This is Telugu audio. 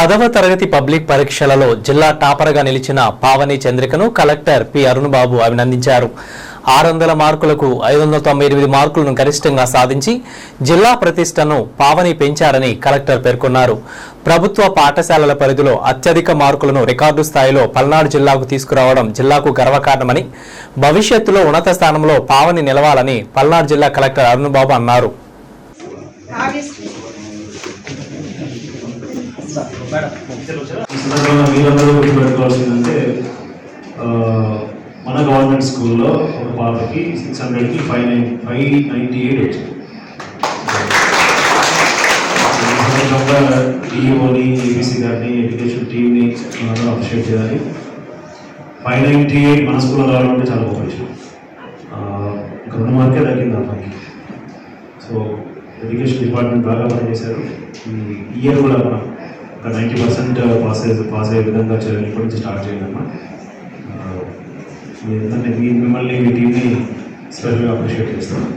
పదవ తరగతి పబ్లిక్ పరీక్షలలో జిల్లా టాపర్గా నిలిచిన పావని చంద్రికను కలెక్టర్ పి. అరుణ్బాబు అభినందించారు. ఆరు వందల మార్కులకు ఐదు వందల తొంభై ఎనిమిది మార్కులను గరిష్టంగా సాధించి జిల్లా ప్రతిష్టను పావని పెంచారని కలెక్టర్ పేర్కొన్నారు. ప్రభుత్వ పాఠశాలల పరిధిలో అత్యధిక మార్కులను రికార్డు స్థాయిలో పల్నాడు జిల్లాకు తీసుకురావడం జిల్లాకు గర్వకారణమని భవిష్యత్తులో ఉన్నత స్థానంలో పావని నిలవాలని పల్నాడు జిల్లా కలెక్టర్ అరుణ్బాబు అన్నారు. ఈ సందర్భంగా మీరందరూ గుర్తుపెట్టుకోవాల్సిందంటే మన గవర్నమెంట్ స్కూల్లో ఒక పాపకి సిక్స్ హండ్రెడ్కి five nine five ninety eight వచ్చింది. డిఓని ఏబీసీ గారిని ఎడ్యుకేషన్ టీమ్ని అందరూ అప్రిషియేట్ చేయాలి. ఫైవ్ నైంటీ ఎయిట్ మన స్కూల్లో రావాలంటే చాలా గొప్ప విషయం. ఆ, ఒక రెండు మార్కే తగ్గింది అమ్మాయికి సో ఎడ్యుకేషన్ డిపార్ట్మెంట్ బాగా పనిచేశారు. ఈ ఇయర్ కూడా మనం ఒక నైంటీ పర్సెంట్ పాస్ అయ్యే పాస్ అయ్యే విధంగా చేయాలి ఇప్పటి నుంచి స్టార్ట్ చేయాలమ్మా ఆ, మిమ్మల్ని మీ టీమ్ని స్పెషల్గా అప్రిషియేట్ చేస్తాను